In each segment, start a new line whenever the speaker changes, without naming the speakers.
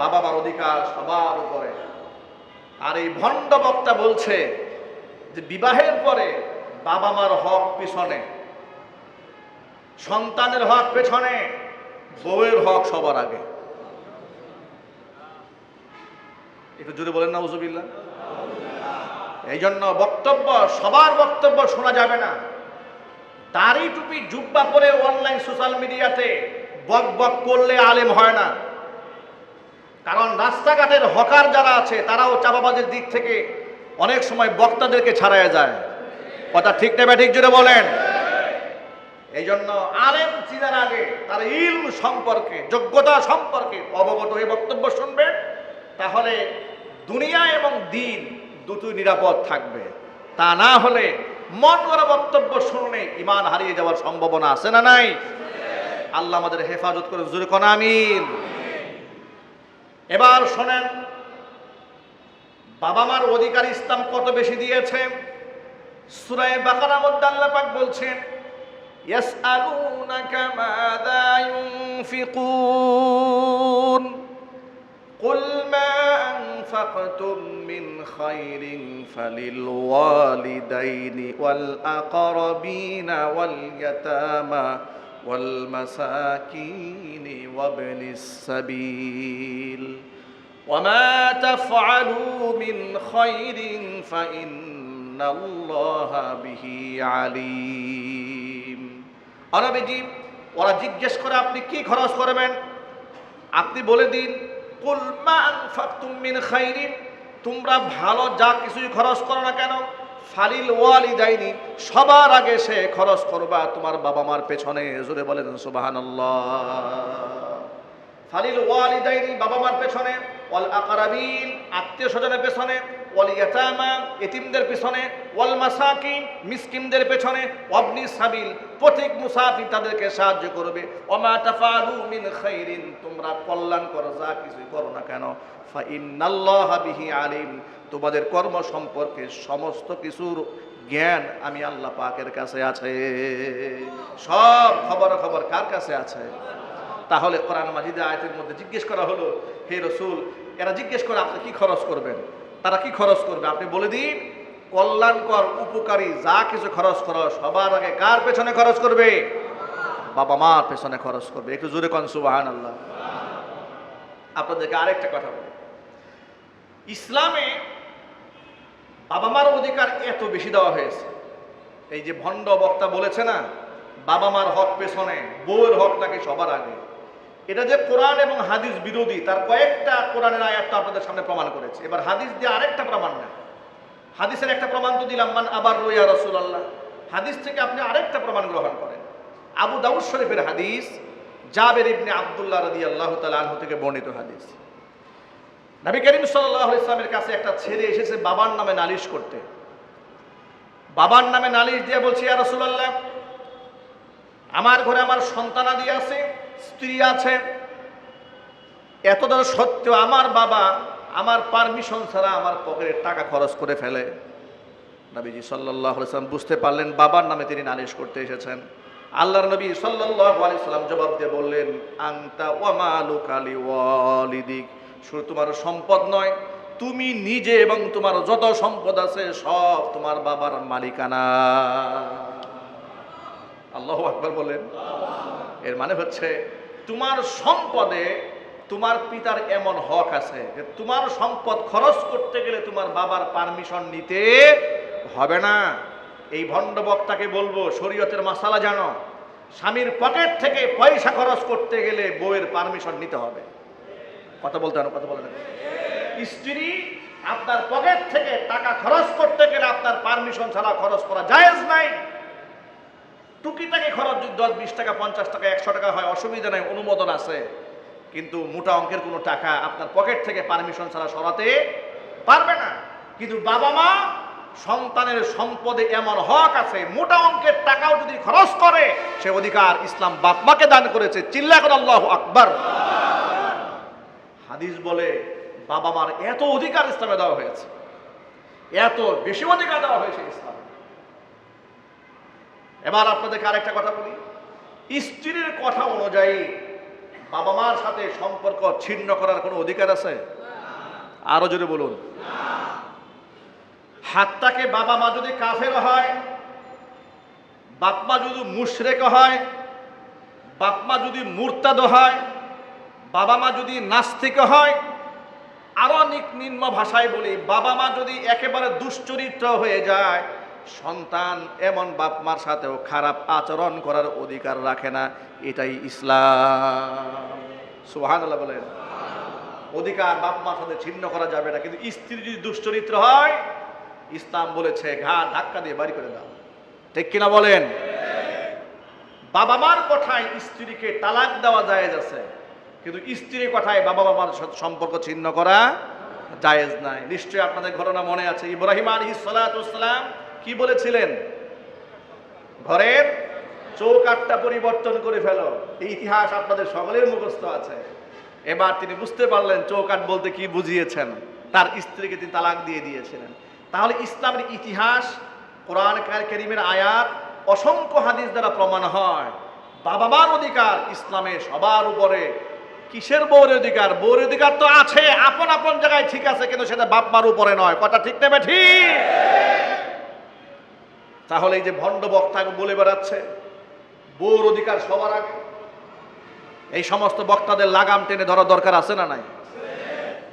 বাবা মার অধিকার সবার উপরে। আর এই ভণ্ড বক্তা বলছে যে বিবাহের পরে বাবা মার হক পিছনে, সন্তানের হক পেছনে, বউয়ের হক সবার আগে। একটু জোরে বলেন না উজুবিল্লা এই জন্য বক্তব্য, সবার বক্তব্য শোনা যাবে না। তারই টুপি জুব্বা পরে অনলাইন সোশ্যাল মিডিয়াতে বক বক করলে আলেম হয় না। কারণ রাস্তাঘাটের হকার যারা আছে, তারাও চাপাবাজের দিক থেকে অনেক সময় বক্তাদেরকে ছাড়ায় যায়। কথা ঠিক নেবে ঠিক জুড়ে বলেন। এই জন্য আলেম চিনার আগে তার ইলম সম্পর্কে, যোগ্যতা সম্পর্কে অবগত হয়ে বক্তব্য শুনবেন, তাহলে দুনিয়া এবং দিন দুটোই নিরাপদ থাকবে। তা না হলে মন করা বক্তব্য শুনলে ইমান হারিয়ে যাওয়ার সম্ভাবনা আছে না নাই? আল্লাহ আমাদের হেফাজত করে জোরে কোন, আমিন। এবার শোনেন বাবা মার অধিকার ইসলাম কত বেশি দিয়েছে সুরায় বাকারা মধ্যে আল্লাহ পাক বলছেন يسألونك ماذا ينفقون قل ما أنفقتم من خير فللوالدين والأقربين واليتامى والمساكين وابن السبيل وما تفعلوا من خير فإن الله به عليم আরবিজি ওরা জিজ্ঞেস করে আপনি কি খরচ করবেন আপনি বলে দিন কুল মা আনফাকতুম মিন খাইরিন তোমরা ভালো যা কিছুই খরচ করো না কেন ফালিল ওয়ালিদাইনি, সবার আগে সে খরচ করবা তোমার বাবা মার পেছনে। জোরে বলেন, সুবহানাল্লাহ। ফালিল ওয়ালি ওয়ালিদাইনি বাবা মার পেছনে, ওয়াল আকরাবিন আত্মীয় স্বজনের পেছনে, ওয়াল ইয়াতামা, এতিমদের পেছনে, ওয়াল মাসাকিন, মিসকিনদের পেছনে অবনি সাবিল পথিক মুসাফির তাদেরকে সাহায্য করবে। ওমা তাফালু মিন খাইরিন, তোমরা কল্যাণ করো, যা কিছুই করো না কেন। ফা ইন্নাল্লাহা বিহি আলিম তোমাদের কর্ম সম্পর্কে সমস্ত কিছুর জ্ঞান আমি আল্লাহ পাকের কাছে আছে। সব খবর খবর কার কাছে আছে? তাহলে কোরআন মাজিদা আয়তের মধ্যে জিজ্ঞেস করা হলো, হে রসুল, এরা জিজ্ঞেস করে আপনি কি খরচ করবেন? তারা কি খরচ করবে? আপনি বলে দিন, কল্যাণকর, উপকারী, যা কিছু খরচ করো, সবার আগে কার পেছনে খরচ করবে? বাবা মার পেছনে খরচ করবে। একটু জোরে কন সুবাহান আল্লাহ আপনাদেরকে আরেকটা কথা বলি। ইসলামে বাবা মার অধিকার এত বেশি দেওয়া হয়েছে। এই যে ভণ্ড বক্তা বলেছে না, বাবা মার হক পেছনে, বউয়ের হক নাকি সবার আগে। এটা যে কোরআন এবং হাদিস বিরোধী, তার কয়েকটা কোরআনের আয়াতটা আপনাদের সামনে প্রমাণ করেছে। এবার হাদিস দিয়ে আরেকটা প্রমাণ না হাদিসের একটা প্রমাণ তো দিলাম, মান আবার রইয়া রসুল আল্লাহ হাদিস থেকে আপনি আরেকটা প্রমাণ গ্রহণ করেন। আবু দাউদ শরীফের হাদিস, জাবের ইবনে আব্দুল্লাহ রাদি আল্লাহ তালু থেকে বর্ণিত হাদিস। নবী করিম সাল্লাহ ইসলামের কাছে একটা ছেলে এসেছে বাবার নামে নালিশ করতে। বাবার নামে নালিশ দিয়ে বলছি, ইয়া রসুলাল্লাহ, আমার ঘরে আমার সন্তানাদি আছে, স্ত্রী আছে। এতটা সত্ত্বেও আমার বাবা আমার পারমিশন ছাড়া আমার পকেটে টাকা খরচ করে ফেলে। নবীজি সাল্লাহ সাল্লাম বুঝতে পারলেন বাবার নামে তিনি নালিশ করতে এসেছেন। আল্লাহর নবী সাল্লাহ সাল্লাম জবাব দিয়ে বললেন আংতা ওয়ামালু কালি ওয়ালিদিক শুধু তোমার সম্পদ নয়, তুমি নিজে এবং তোমার যত সম্পদ আছে সব তোমার বাবার মালিকানা। আল্লাহ আকবর বলেন। এর মানে হচ্ছে তোমার সম্পদে তোমার পিতার এমন হক আছে যে তোমার সম্পদ খরচ করতে গেলে তোমার বাবার পারমিশন নিতে হবে না। এই ভণ্ড বক্তাকে বলব, শরীয়তের মাসালা জানো, স্বামীর পকেট থেকে পয়সা খরচ করতে গেলে বউয়ের পারমিশন নিতে হবে। কথা বলতে হবে কথা বলে না। স্ত্রী আপনার পকেট থেকে টাকা খরচ করতে গেলে আপনার পারমিশন ছাড়া খরচ করা জায়েজ নাই। টুকিটাকি খরচ যদি দশ, বিশ টাকা, পঞ্চাশ টাকা, একশো টাকা হয়, অসুবিধা নাই, অনুমোদন আছে। কিন্তু মোটা অঙ্কের কোনো টাকা আপনার পকেট থেকে পারমিশন ছাড়া সরাতে পারবে না। কিন্তু বাবা মা সন্তানের সম্পদে এমন হক আছে, মোটা অঙ্কের টাকাও যদি খরচ করে, সে অধিকার ইসলাম বাপ মাকে দান করেছে। চিল্লা করে আল্লাহ আকবর। হাদিস বলে বাবা মার এত অধিকার ইসলামে দেওয়া হয়েছে। এত বেশি অধিকার দেওয়া হয়েছে ইসলাম। এবার আপনাদেরকে আরেকটা কথা বলি। স্ত্রীর কথা অনুযায়ী বাবা মার সাথে সম্পর্ক ছিন্ন করার কোনো অধিকার আছে? আরও জোরে বলুন। হাতটাকে বাবা মা যদি কাফের হয়, বাপমা যদি মুশরেক হয়, বাপমা যদি মুরতাদ হয় বাবা মা যদি নাস্তিক হয়, আরও অনেক নিম্ন ভাষায় বলি, বাবা মা যদি একেবারে দুশ্চরিত্র হয়ে যায়, সন্তান এমন বাপ মার সাথেও খারাপ আচরণ করার অধিকার রাখে না, এটাই ইসলাম। সুহান বলেন। অধিকার বাপ মার সাথে ছিন্ন করা যাবে না, কিন্তু স্ত্রী যদি দুশ্চরিত্র হয়, ইসলাম বলেছে ঘা ধাক্কা দিয়ে বাড়ি করে দাও। ঠিক কিনা বলেন? বাবা মার কথায় স্ত্রীকে তালাক দেওয়া জায়েজ আছে। কিন্তু স্ত্রীর কথায় বাবা সাথে সম্পর্ক ছিন্ন করা জায়েজ নাই। নিশ্চয়ই আপনাদের ঘটনা মনে আছে। ইব্রাহিম আলী সালাতাম কি বলেছিলেন? ঘরের চৌকাটটা পরিবর্তন করে ফেলো। এই ইতিহাস আপনাদের সকলের মুখস্থ আছে। এবার তিনি বুঝতে পারলেন চৌকাট বলতে কি বুঝিয়েছেন। তার স্ত্রীকে তিনি তালাক দিয়ে দিয়েছিলেন। তাহলে ইসলামের ইতিহাস, কোরআন করিমের আয়াত অসংখ্য হাদিস দ্বারা প্রমাণ হয়। বাবা মার অধিকার ইসলামে সবার উপরে কিসের বউর অধিকার? বউর অধিকার তো আছে, আপন আপন জায়গায় ঠিক আছে, কিন্তু সেটা বাপ মার উপরে নয়। কথা ঠিক নেবে ঠিক? তাহলে এই যে ভণ্ড বক্তা বলে বেড়াচ্ছে, বউর অধিকার সবার আগে? এই সমস্ত বক্তাদের লাগাম টেনে ধরা দরকার আছে না নাই?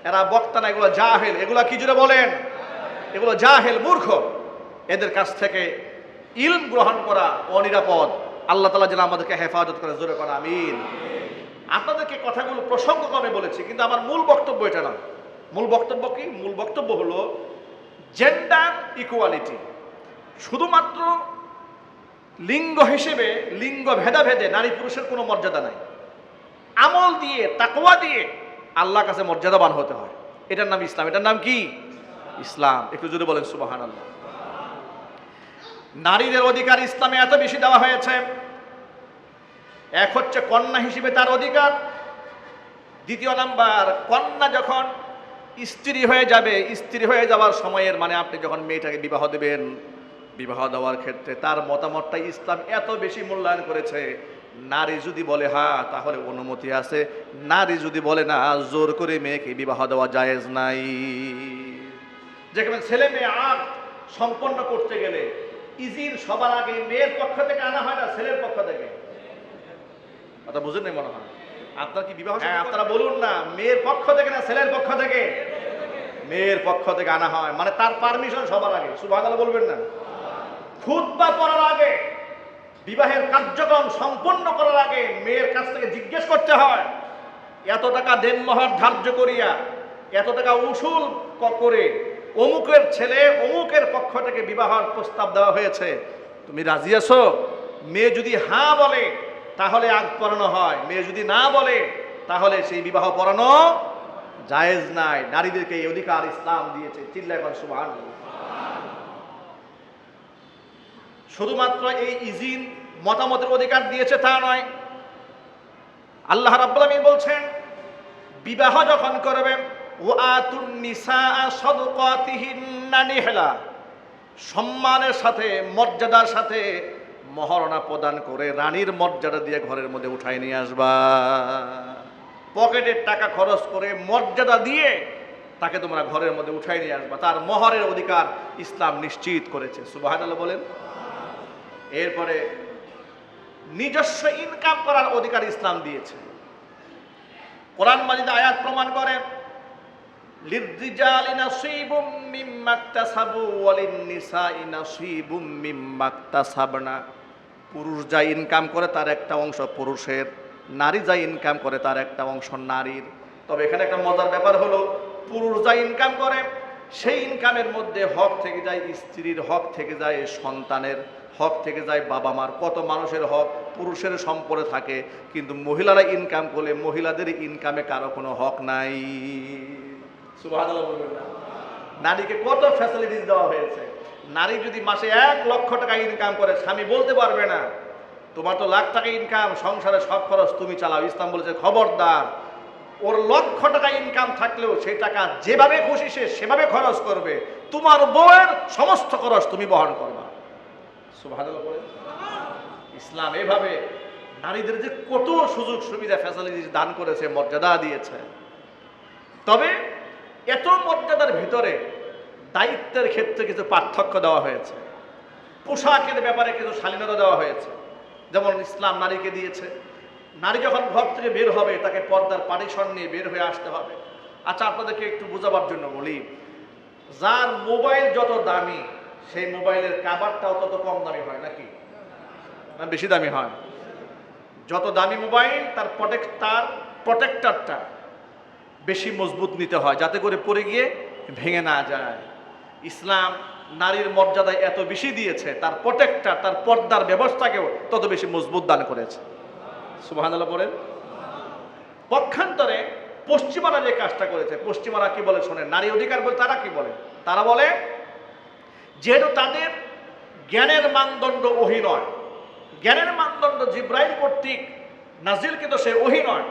এরা বক্তা না, এগুলো জাহেল। এগুলো কি জুড়ে বলেন? এগুলো জাহেল, মূর্খ। এদের কাছ থেকে ইলম গ্রহণ করা অনিরাপদ। আল্লাহ তালা যেন আমাদেরকে হেফাজত করে, জোরে করা আমিন। আপনাদেরকে কথাগুলো প্রসঙ্গক্রমে বলেছি, কিন্তু আমার মূল বক্তব্য এটা না মূল বক্তব্য কি? মূল বক্তব্য হলো জেন্ডার ইকুয়ালিটি শুধুমাত্র লিঙ্গ হিসেবে লিঙ্গ ভেদাভেদে নারী পুরুষের কোনো মর্যাদা নাই। আমল দিয়ে তাকোয়া দিয়ে আল্লাহ কাছে মর্যাদাবান হতে হয়। এটার নাম ইসলাম। এটার নাম কি? ইসলাম। একটু যদি বলেন সুবাহান আল্লাহ নারীদের অধিকার ইসলামে এত বেশি দেওয়া হয়েছে। এক হচ্ছে কন্যা হিসেবে তার অধিকার, দ্বিতীয় নাম্বার, কন্যা যখন স্ত্রী হয়ে যাবে, স্ত্রী হয়ে যাওয়ার সময়ের মানে আপনি যখন মেয়েটাকে বিবাহ দেবেন, বিবাহ দেওয়ার ক্ষেত্রে তার মতামতটা ইসলাম এত বেশি মূল্যায়ন করেছে, নারী যদি বলে হ্যাঁ তাহলে অনুমতি আছে। নারী যদি বলে, না, জোর করে মেয়েকে বিবাহ দেওয়া জায়েজ নাই। যেখানে ছেলে মেয়ে আগ সম্পন্ন করতে গেলে ইজির সবার আগে মেয়ের পক্ষ থেকে আনা হয় না ছেলের পক্ষ থেকে? কথা বুঝেন নাই মনে হয়? আপনার কি বিবাহ হ্যাঁ আপনারা বলুন না মেয়ের পক্ষ থেকে না ছেলের পক্ষ থেকে? মেয়ের পক্ষ থেকে আনা হয় মানে তার পারমিশন সবার আগে সুভাগাল বলবেন না। খুতবা পড়ার আগে বিবাহের কার্যক্রম সম্পন্ন করার আগে মেয়ের কাছ থেকে জিজ্ঞেস করতে হয় এত টাকা দেনমোহর ধার্য করিয়া এত টাকা উসুল করে অমুকের ছেলে অমুকের পক্ষ থেকে বিবাহের প্রস্তাব দেওয়া হয়েছে তুমি রাজি আছো? মেয়ে যদি হ্যাঁ বলে তাহলে আগ পড়ানো হয়। মেয়ে যদি না বলে, তাহলে সেই বিবাহ পড়ানো জায়েজ নাই। নারীদেরকে এই অধিকার ইসলাম দিয়েছে। চিল্লা এখন সুবহান শুধুমাত্র এই ইজিন মতামতের অধিকার দিয়েছে তা নয়। আল্লাহ রাব্বুল বলছেন, বিবাহ যখন করবে ও আতুন নিসা সদকাতিহিন্না নিহলা। সম্মানের সাথে, মর্যাদার সাথে মহারণা প্রদান করে রানীর মর্যাদা দিয়ে ঘরের মধ্যে উঠাই নিয়ে আসবা। পকেটের টাকা খরচ করে মর্যাদা দিয়ে তাকে তোমরা ঘরের মধ্যে উঠাই নিয়ে আসবা। তার মহরের অধিকার ইসলাম নিশ্চিত করেছে। সুবাহ বলেন। এরপরে নিজস্ব ইনকাম করার অধিকার ইসলাম দিয়েছে। কোরআন মাজিদ আয়াত প্রমাণ করে, লিররিজালি পুরুষ যা ইনকাম করে তার একটা অংশ পুরুষের, নারী যা ইনকাম করে তার একটা অংশ নারীর। তবে এখানে একটা মজার ব্যাপার হলো, পুরুষ যা ইনকাম করে, সেই ইনকামের মধ্যে হক থেকে যায় স্ত্রীর, হক থেকে যায় সন্তানের, হক থেকে যায় বাবা মার কত মানুষের হক পুরুষের সম্পদে থাকে, কিন্তু মহিলারা ইনকাম করলে মহিলাদের ইনকামে কারও কোনো হক নাই। না। নারীকে কত ফ্যাসিলিটিস দেওয়া হয়েছে? নারী যদি মাসে এক লক্ষ টাকা ইনকাম করে, স্বামী বলতে পারবে না, তোমার তো লাখ টাকা ইনকাম সংসারে সব খরচ তুমি চালাও। ইসলাম বলেছে, খবরদার, ওর লক্ষ টাকা ইনকাম থাকলেও সেই টাকা যেভাবে খুশি সে সেভাবে খরচ করবে। তোমার বউয়ের সমস্ত খরচ তুমি বহন করবা। ইসলাম এভাবে নারীদের যে কত সুযোগ সুবিধা ফ্যাসিলিটিস দান করেছে, মর্যাদা দিয়েছে। তবে এত মর্যাদার ভিতরে দায়িত্বের ক্ষেত্রে কিছু পার্থক্য দেওয়া হয়েছে। পোশাকের ব্যাপারে কিছু শালীনতা দেওয়া হয়েছে। যেমন ইসলাম নারীকে দিয়েছে। নারী যখন ঘর থেকে বের হবে, তাকে পর্দার পারিশন নিয়ে বের হয়ে আসতে হবে। আচ্ছা আপনাদেরকে একটু বোঝাবার জন্য বলি, যার মোবাইল যত দামি, সেই মোবাইলের কাভারটাও তত কম দামি হয়, নাকি? না, বেশি দামি হয়। যত দামি মোবাইল, তার প্রোটেক্ট তার প্রোটেক্টরটা বেশি মজবুত নিতে হয়, যাতে করে পড়ে গিয়ে ভেঙে না যায়। ইসলাম নারীর মর্যাদায় এত বেশি দিয়েছে, তার প্রোটেক্টার তার পর্দার ব্যবস্থাকেও তত বেশি মজবুত দান করেছে। সুবহানাল্লাহ বলেন পক্ষান্তরে পশ্চিমারা যে কাজটা করেছে, পশ্চিমারা কি বলে শোনেন? নারী অধিকার বলে তারা কি বলে? তারা বলে, যেহেতু তাদের জ্ঞানের মানদণ্ড ওহি নয়, জ্ঞানের মানদণ্ড জিব্রাইল কর্তৃক নাজিল কিন্তু সে ওহি নয়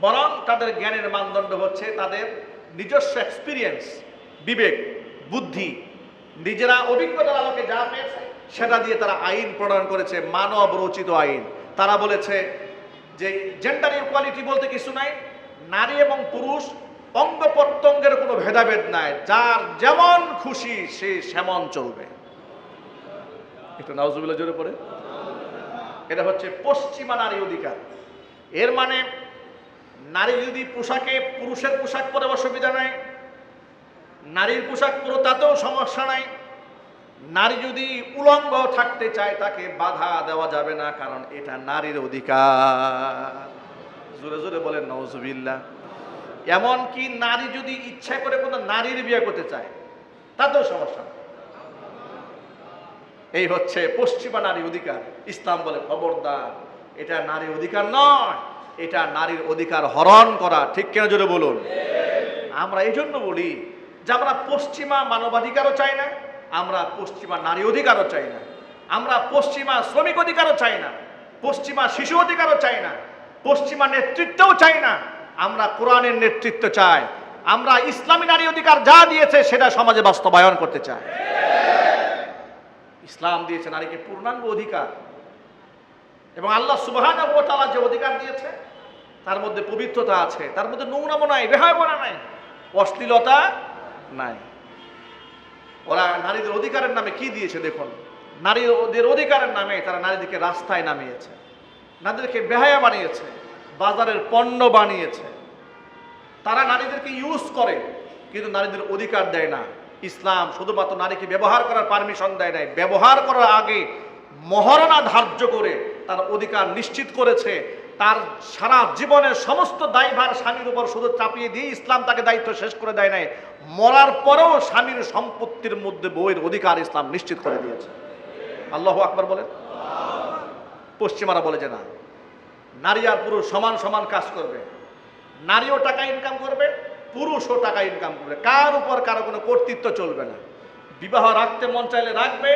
বরং তাদের জ্ঞানের মানদণ্ড হচ্ছে তাদের নিজস্ব এক্সপিরিয়েন্স বিবেক, বুদ্ধি। নিজেরা অভিজ্ঞতার আলোকে যা পেয়েছে, সেটা দিয়ে তারা আইন প্রণয়ন করেছে, মানব রচিত আইন। তারা বলেছে যে জেন্ডার ইকুয়ালিটি বলতে কিছু নাই, নারী এবং পুরুষ অঙ্গ প্রত্যঙ্গের কোনো ভেদাভেদ নাই, যার যেমন খুশি সে সেমন চলবে। একটু নাউজুবিল্লাহ জোরে পড়ে। এটা হচ্ছে পশ্চিমা নারী অধিকার। এর মানে নারী যদি পোশাকে পুরুষের পোশাক পরে অসুবিধা নাই, নারীর পোশাক পরে তাতেও সমস্যা নাই। নারী যদি উলঙ্গ থাকতে চায়, তাকে বাধা দেওয়া যাবে না, কারণ এটা নারীর অধিকার। জোরে জোরে বলেন নজবিল্লা এমনকি নারী যদি ইচ্ছা করে কোনো নারীর বিয়ে করতে চায়, তাতেও সমস্যা। এই হচ্ছে পশ্চিমা নারী অধিকার। ইসলাম বলে খবরদার। এটা নারী অধিকার নয়। এটা নারীর অধিকার হরণ করা। ঠিক কেন জোরে বলুন? আমরা এই জন্য বলি যে আমরা পশ্চিমা মানবাধিকারও চাই না, আমরা পশ্চিমা নারী অধিকারও চাই না, আমরা পশ্চিমা শ্রমিক অধিকারও চাই না, পশ্চিমা শিশু অধিকারও চাই না, পশ্চিমা নেতৃত্বও চাই না, আমরা কোরআনের নেতৃত্ব চাই, আমরা ইসলামী নারী অধিকার যা দিয়েছে সেটা সমাজে বাস্তবায়ন করতে চাই। ইসলাম দিয়েছে নারীকে পূর্ণাঙ্গ অধিকার। এবং আল্লাহ সুবাহান যে অধিকার দিয়েছে, তার মধ্যে পবিত্রতা আছে, তার মধ্যে নোংরামো নাই বেহায়পনা নাই, অশ্লীলতা নাই। ওরা নারীদের অধিকারের নামে কি দিয়েছে দেখুন। নারীদের অধিকারের নামে তারা নারীদেরকে রাস্তায় নামিয়েছে, নারীদেরকে বেহায়া বানিয়েছে, বাজারের পণ্য বানিয়েছে। তারা নারীদেরকে ইউজ করে, কিন্তু নারীদের অধিকার দেয় না। ইসলাম শুধুমাত্র নারীকে ব্যবহার করার পারমিশন দেয় নাই, ব্যবহার করার আগে মহারণা ধার্য করে তার অধিকার নিশ্চিত করেছে। তার সারা জীবনের সমস্ত দায়ভার স্বামীর উপর শুধু চাপিয়ে দিয়ে ইসলাম তাকে দায়িত্ব শেষ করে দেয় নাই। মরার পরেও স্বামীর সম্পত্তির মধ্যে বইয়ের অধিকার ইসলাম নিশ্চিত করে দিয়েছে। আল্লাহ আকবর বলেন। পশ্চিমারা বলে যে না, নারী আর পুরুষ সমান সমান কাজ করবে। নারীও টাকা ইনকাম করবে, পুরুষও টাকা ইনকাম করবে। কার উপর কারও কোনো কর্তৃত্ব চলবে না। বিবাহ রাখতে মন চাইলে রাখবে,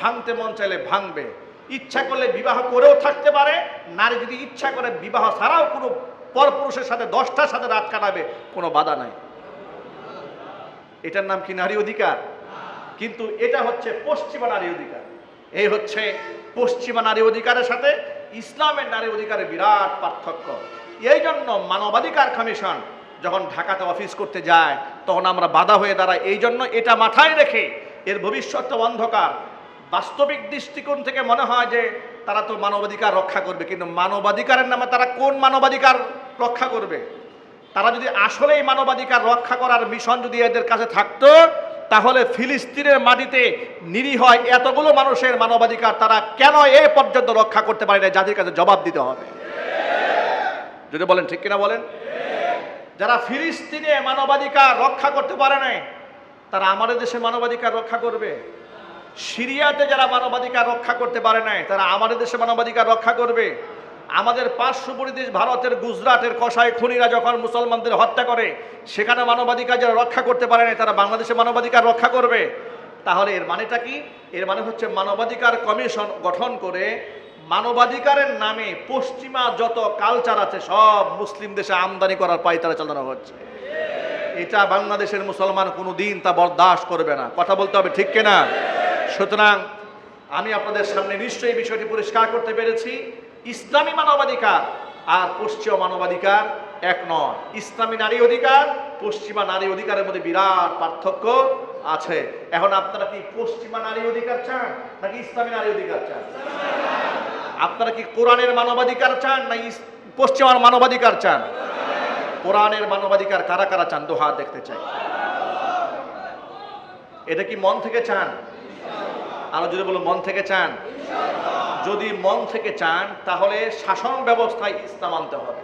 ভাঙতে মন চাইলে ভাঙবে। ইচ্ছা করলে বিবাহ করেও থাকতে পারে। নারী যদি ইচ্ছা করে বিবাহ ছাড়াও কোনো পরপুরুষের সাথে, দশটার সাথে রাত কাটাবে, কোনো বাধা নাই। এটার নাম কি নারী অধিকার? কিন্তু এটা হচ্ছে পশ্চিমা নারী অধিকার। এই হচ্ছে পশ্চিমা নারী অধিকারের সাথে ইসলামের নারী অধিকারের বিরাট পার্থক্য। এই জন্য মানবাধিকার কমিশন যখন ঢাকাতে অফিস করতে যায়, তখন আমরা বাধা হয়ে দাঁড়াই। এই জন্য এটা মাথায় রেখে এর ভবিষ্যৎ অন্ধকার বাস্তবিক দৃষ্টিকোণ থেকে মনে হয় যে তারা তো মানবাধিকার রক্ষা করবে, কিন্তু মানবাধিকারের নামে তারা কোন মানবাধিকার রক্ষা করবে? তারা যদি আসলেই মানবাধিকার রক্ষা করার মিশন যদি এদের কাছে থাকতো, তাহলে ফিলিস্তিনের মাটিতে নিরীহ এতগুলো মানুষের মানবাধিকার তারা কেন এ পর্যন্ত রক্ষা করতে পারে না জাতির কাছে জবাব দিতে হবে। যদি বলেন, ঠিক কিনা বলেন? যারা ফিলিস্তিনে মানবাধিকার রক্ষা করতে পারে নাই, তারা আমাদের দেশে মানবাধিকার রক্ষা করবে? সিরিয়াতে যারা মানবাধিকার রক্ষা করতে পারে নাই, তারা আমাদের দেশে মানবাধিকার রক্ষা করবে। আমাদের পার্শ্ববর্তী দেশ ভারতের, গুজরাটের কষায় খুনিরা যখন মুসলমানদের হত্যা করে, সেখানে মানবাধিকার যারা রক্ষা করতে পারে নাই, তারা বাংলাদেশে মানবাধিকার রক্ষা করবে। তাহলে এর মানেটা কি? এর মানে হচ্ছে মানবাধিকার কমিশন গঠন করে মানবাধিকারের নামে পশ্চিমা যত কালচার আছে, সব মুসলিম দেশে আমদানি করার পায়তারা চালানো হচ্ছে। এটা বাংলাদেশের মুসলমান কোনো দিন তা বরদাস্ত করবে না। কথা বলতে হবে ঠিক কিনা? সুতরাং আমি আপনাদের সামনে নিশ্চয়ই বিষয়টি পরিষ্কার করতে পেরেছি। ইসলামী মানবাধিকার আর পশ্চিমা মানবাধিকার এক নয়। ইসলামী নারী অধিকার, পশ্চিমা নারী অধিকারের মধ্যে বিরাট পার্থক্য আছে। এখন আপনারা কি পশ্চিমা নারী অধিকার চান নাকি ইসলামী নারী অধিকার চান? আপনারা কি কোরআনের মানবাধিকার চান না পশ্চিমার মানবাধিকার চান? কোরআনের মানবাধিকার কারা কারা চান? দোহা দেখতে চাই। এটা কি মন থেকে চান? আরও যদি বলো মন থেকে চান? যদি মন থেকে চান, তাহলে শাসন ব্যবস্থায় ইসলাম আনতে হবে।